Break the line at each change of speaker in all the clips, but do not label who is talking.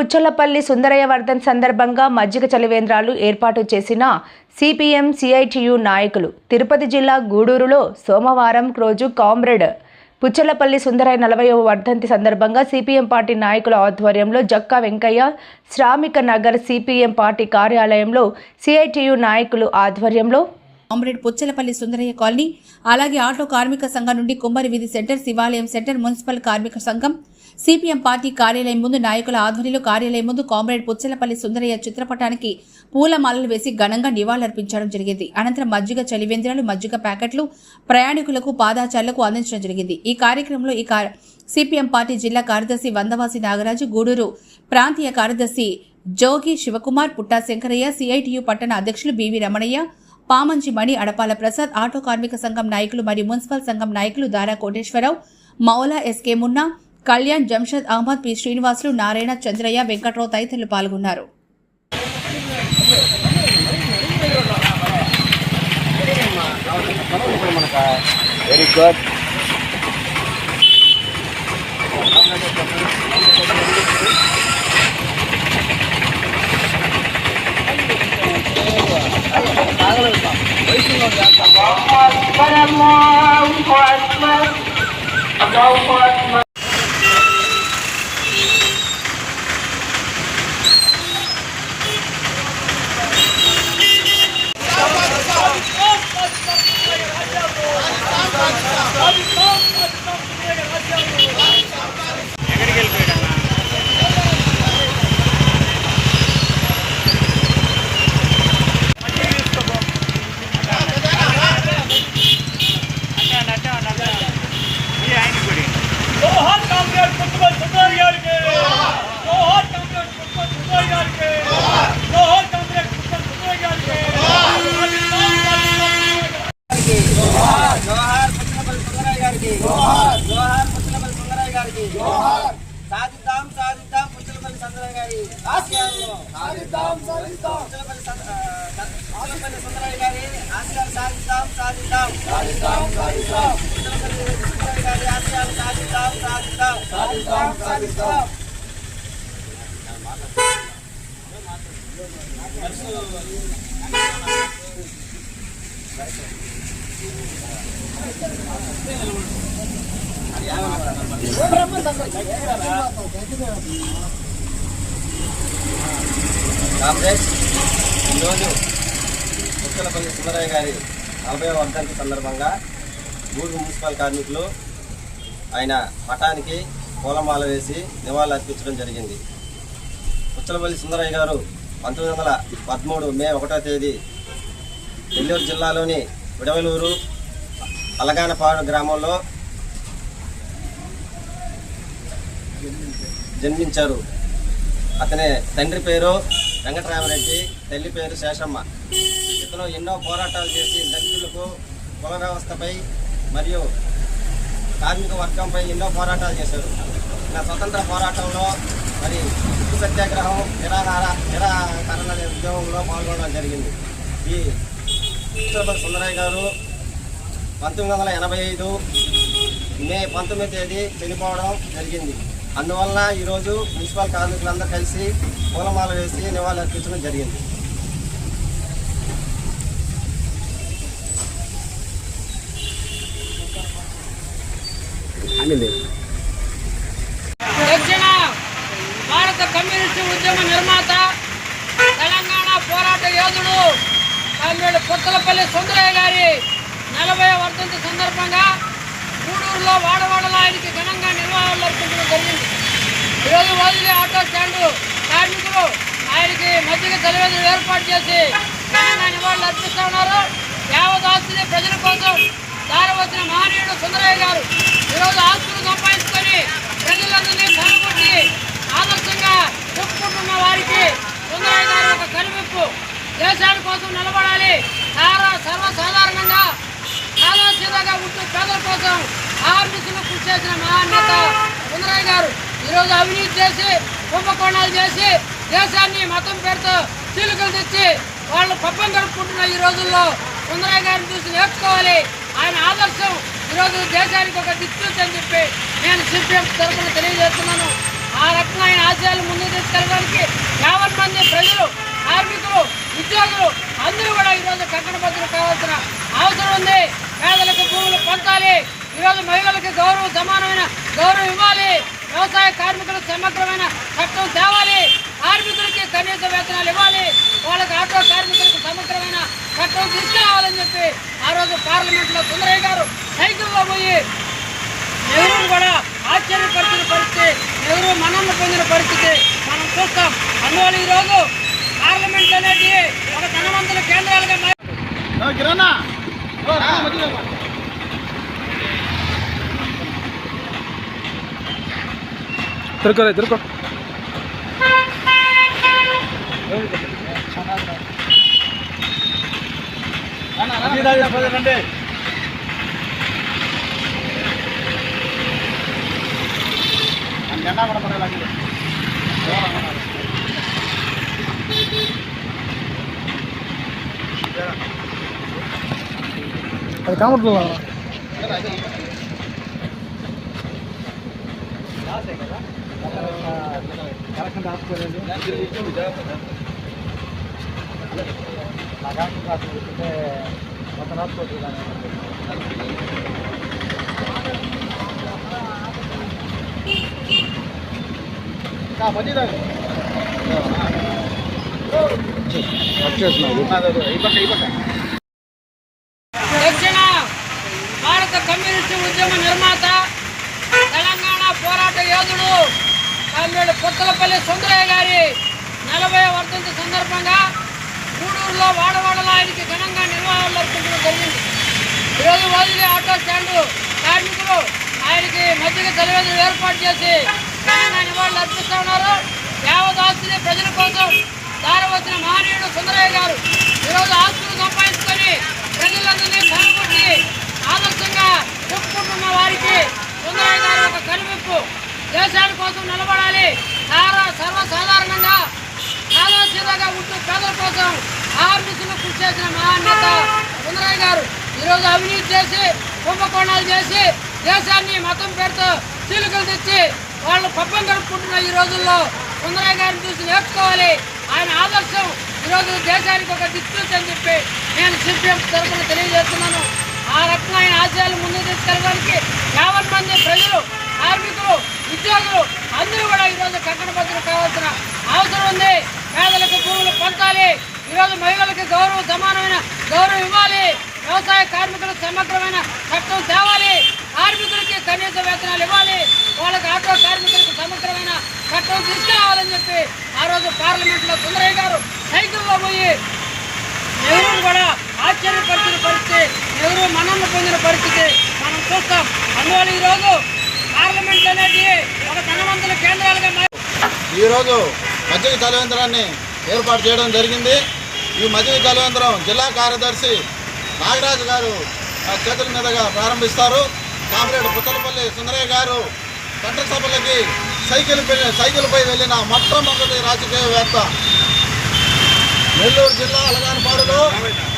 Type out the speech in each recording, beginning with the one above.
పుచ్చలపల్లి సుందరయ్య వర్ధన్ సందర్భంగా మజ్జిగ చలివేంద్రాలు ఏర్పాటు చేసిన సిపిఎం సిఐటియు నాయకులు తిరుపతి జిల్లా గూడూరులో సోమవారం రోజు కామ్రేడ్ పుచ్చలపల్లి సుందరయ్య నలభైవ వర్ధంతి సందర్భంగా సిపిఎం పార్టీ నాయకుల ఆధ్వర్యంలో జక్కా వెంకయ్య శ్రామిక నగర్ సిపిఎం పార్టీ కార్యాలయంలో సిఐటియు నాయకులు ఆధ్వర్యంలో
కామ్రేడ్ పుచ్చలపల్లి సుందరయ్య కాలనీ అలాగే ఆటో కార్మిక సంఘం నుండి కుమ్మరి వీధి సెంటర్ శివాలయం సెంటర్ మున్సిపల్ కార్మిక సంఘం సిపిఎం పార్టీ కార్యాలయం ముందు నాయకుల ఆధ్వర్యంలో కార్యాలయం ముందు కామ్రేడ్ పుచ్చలపల్లి సుందరయ్య చిత్రపటానికి పూలమాలలు వేసి ఘనంగా నివాళులర్పించడం జరిగింది. అనంతరం మజ్జిగ చలివేంద్రాలు మజ్జిగ ప్యాకెట్లు ప్రయాణికులకు పాదాచారులకు అందించడం జరిగింది. ఈ కార్యక్రమంలో ఈ సిపిఎం పార్టీ జిల్లా కార్యదర్శి వందవాసి నాగరాజు గూడూరు ప్రాంతీయ కార్యదర్శి జోగి శివకుమార్ పుట్టా శంకరయ్య సిఐటియు పట్టణ అధ్యక్షులు బివి రమణయ్య పామంచి మణి అడపాల ప్రసాద్ ఆటో కార్మిక సంఘం నాయకులు మరియు మున్సిపల్ సంఘం నాయకులు దారా కోటేశ్వరరావు మౌలా ఎస్కే మున్నా కళ్యాణ్ జంషద్ అహ్మద్ పి. శ్రీనివాసులు నారాయణ చంద్రయ్య వెంకట్రావు తదితరులు పాల్గొన్నారు.
వెరీ గుడ్
జోహార్
సాధిద్దాం సాధిద్దాం పుచ్చలపల్లి సుందరయ్య గారి ఆశయాలను సాధిద్దాం సాధిద్దాం. పుచ్చలపల్లి పుచ్చలపల్లి సుందరయ్య గారి ఆశయాలు సాధిద్దాం సాధిద్దాం. సాధిద్దాం సాధిద్దాం. పుచ్చలపల్లి సుందరయ్య గారి ఆశయాలు సాధిద్దాం సాధిద్దాం. సాధిద్దాం సాధిద్దాం. కామ్రేడ్స్ ఈరోజు ముక్కలపల్లి సుందరయ్య గారి నలభై వర్ధంతి సందర్భంగా మూడు మున్సిపల్ కార్మికులు ఆయన మఠానికి పూలమాల వేసి నివాళులు అర్పించడం జరిగింది. ముచ్చలపల్లి సుందరయ్య గారు పంతొమ్మిది వందల పదమూడు మే ఒకటో తేదీ నెల్లూరు జిల్లాలోని విడవలూరు అలగానపాడు గ్రామంలో జన్మించారు. అతని తండ్రి పేరు వెంకటరామరెడ్డి తల్లి పేరు శేషమ్మ. ఇతను ఎన్నో పోరాటాలు చేసి దళితులకు కుల వ్యవస్థపై మరియు కార్మిక వర్గంపై ఎన్నో పోరాటాలు చేశారు. ఇలా స్వతంత్ర పోరాటంలో మరి ఉప్పు సత్యాగ్రహం నిరాహార నిరాకరణ ఉద్యమంలో పాల్గొనడం జరిగింది. ఈ ఉత్తరపల్లి సుందరయ్య గారు పంతొమ్మిది వందల ఎనభై ఐదు మే పంతొమ్మిది తేదీ చనిపోవడం జరిగింది. అందువలన ఈరోజు మున్సిపల్ కార్మికులందరూ కలిసి పూలమాల వేసి నివాళులు అర్పించడం జరిగింది.
భారత కమ్యూనిస్టు ఉద్యమ నిర్మాత తెలంగాణ పోరాట యోధుడు. కామ్రేడ్ కొత్తలపల్లి సుందరయ్య గారి నలభై వర్ధంతి సందర్భంగా గూడూరులో వాడవాడలో ఆయనకి ఘనంగా నిర్వహణలు అర్పించడం జరిగింది. ఈరోజు వదిలే ఆటో స్టాండు కార్మికులు ఆయనకి మధ్యకి తెలివేదలు ఏర్పాటు చేసి ఘనంగా నివాళులు అర్పిస్తూ ఉన్నారు. యావదాస్తుని ప్రజల కోసం దారవచ్చిన మహనీయుడు సుందరయ్య గారు ఈరోజు ఆస్తులు సంపాదించుకొని ప్రజలందరినీ కనుగొట్టి ఆదర్శంగా చెప్పుకుంటున్న వారికి సుందరయ్య గారు ఒక కనువిప్పు దేశాని కోసం నిలబడాలి సారా సర్వసాధారణంగా సాదాసీదాగా ఉంటూ పేదల కోసం ఆర్మిసులు కృషి చేసిన మహానేత సుందరయ్య గారు ఈరోజు అవినీతి చేసి కుంభకోణాలు చేసి దేశాన్ని మతం పేరుతో చీలికలు తెచ్చి వాళ్ళు పబ్బం గడుపుకుంటున్న ఈ రోజుల్లో సుందరయ్య గారిని చూసి నేర్చుకోవాలి. ఆయన ఆదర్శం. ఈరోజు దేశానికి ఒక దిక్సూచి అని చెప్పి నేను సిపిఎం తరఫున తెలియజేస్తున్నాను. ఆ రకంగా ఆయన ఆశయాలు ముందుకు తీసుకెళ్ళడానికి యావన్ మంది ప్రజలు కార్మికులు ఉద్యోగులు అందరూ కూడా ఈరోజు కక్కడ బద్దులు కావాల్సిన అవసరం ఉంది పేదలకు భూములు పంచాలి ఈరోజు మహిళలకు గౌరవం సమానమైన గౌరవం ఇవ్వాలి. వ్యవసాయ కార్మికులకు సమగ్రమైన చట్టం తేవాలి. కార్మికులకి కనీస వేతనాలు ఇవ్వాలి. వాళ్ళకి ఆటో కార్మికులకు సమగ్రమైన చట్టం తీసుకురావాలని చెప్పి ఆ రోజు పార్లమెంట్లో సుందరయ్య గారు సైకిల్లో పోయి నెహ్రూ కూడా ఆశ్చర్యపరిచిన పరిస్థితి నెహ్రూ మనల్ని పొందిన పరిస్థితి మనం చూస్తాం. అందువల్ల ఈరోజు పార్లమెంట్ అనేది ఒక ధనవంతుల కేంద్రాలుగా ತಿರ್ಕೋರೆ ತಿರ್ಕೋ என்ன பண்ண பரவாயில்ல அது காமெண்ட் பண்ணலாம் మారి-
తిరుక్కో తిరుక్కో అది కామర్లో
దక్షిణ భారత కమ్యూనిస్టు ఉద్యమ నిర్మాత తెలంగాణ పోరాట యోధుడు కామ్రేడ్ పుత్తలపల్లి సుందరయ్య గారి నలభై వర్ధంతి సందర్భంగా గూడూరులో వాడవాడలో ఆయనకి ఘనంగా నిర్వహణ జరుపుకోవడం జరిగింది. ఈరోజు వదిలి ఆటో స్టాండు కార్మికులు ఆయనకి మధ్యగ తల్లిదండ్రులు ఏర్పాటు చేసి ఘనంగా నివాళులు అర్పిస్తూ ఉన్నారు. యావత్ ఆస్తిని ప్రజల కోసం దారవచ్చిన మహనీయుడు సుందరయ్య గారు ఈరోజు ఆస్తులు సంపాదించుకొని ప్రజలందరినీ కనుగొట్టి ఆదర్శంగా చెప్పుకుంటున్న వారికి సుందరయ్య గారు ఒక కనువిప్పు దేశాని కోసం నిలబడాలి. సర్వసాధారణంగా సాదాసీదాగా ఉంటూ పేదల కోసం ఆర్మిసులు కృషి చేసిన మహానేత చంద్రయ్య గారు ఈరోజు అవినీతి చేసి కుంభకోణాలు చేసి దేశాన్ని మతం పేరుతో చీలికలు తెచ్చి వాళ్ళు పప్పం గడుపుకుంటున్న ఈ రోజుల్లో సుందరయ్య గారిని చూసి నేర్చుకోవాలి. ఆయన ఆదర్శం ఈరోజు దేశానికి ఒక దిక్సూచి అని చెప్పి నేను సిపిఎం తరఫున తెలియజేస్తున్నాను. ఆ రకంగా ఆయన ఆశయాలు ముందుకు తీసుకెళ్ళడానికి యావన్ మంది ప్రజలు కార్మికులు ఉద్యోగులు అందరూ కూడా ఈరోజు కక్కడ పత్రులు కావాల్సిన అవసరం ఉంది. పేదలకు భూములు పంచాలి. ఈరోజు మహిళలకు గౌరవం సమానమైన గౌరవం ఇవ్వాలి. వ్యవసాయ కార్మికులకు సమగ్రమైన చట్టం తేవాలి. కార్మికులకి కనీస వేతనాలు ఇవ్వాలి. వాళ్ళకి ఆటో కార్మికులకు సమగ్రమైన చట్టం తీసుకురావాలని చెప్పి ఆ రోజు పార్లమెంట్లో సుందరయ్య గారు సైకిల్లో పోయి నెహ్రూ కూడా ఆశ్చర్యపరిచిన పరిస్థితి నెహ్రూ మనల్ని పొందిన పరిస్థితి మనం చూస్తాం. అందువల్ల ఈరోజు మందుల కేంద్రాలుగా
ఈరోజు మజ్జిగ చలవేంద్రాన్ని ఏర్పాటు చేయడం జరిగింది. ఈ మజ్జిగ చలవేంద్రం జిల్లా కార్యదర్శి నాగరాజు గారు చేతుల మీదుగా ప్రారంభిస్తారు. కామ్రేడ్ పుత్తలపల్లి సుందరయ్య గారు చట్ట సభలకి సైకిల్ పై- సైకిల్పై వెళ్ళిన మొట్టమొదటి రాజకీయవేత్త నెల్లూరు జిల్లా అలగానపాడులో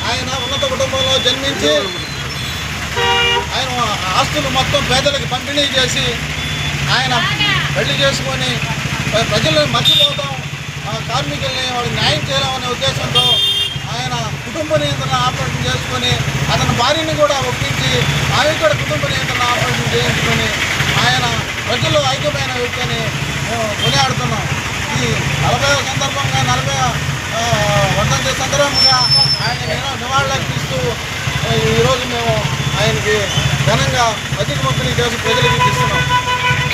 ఆయన ఉన్నత కుటుంబంలో జన్మించి ఆయన ఆస్తులు మొత్తం పేదలకు పంపిణీ చేసి ఆయన పెళ్ళి చేసుకొని ప్ర- ప్రజలను మర్చిపోతాం కార్మికుల్ని వాళ్ళకి న్యాయం చేయాలనే ఉద్దేశంతో ఆయన కుటుంబ నియంత్రణ ఆపరేషన్ చేసుకొని అతని భార్యని కూడా ఒప్పించి ఆమె కూడా కుటుంబ నియంత్రణ ఆపరేషన్ చేయించుకొని ఆయన ప్రజల్లో ఐక్యమైన వ్యక్తిని మేము కొనియాడుతున్నాం. ఈ నలభై సందర్భంగా నలభై వర్ధంతి సందర్భంగా ఆయన నివా- నివాళులర్పిస్తూ ఈరోజు మేము ఆయనకి ఘనంగా అధిక పంపిణీ చేసి ప్రజలకు ఇస్తున్నాం.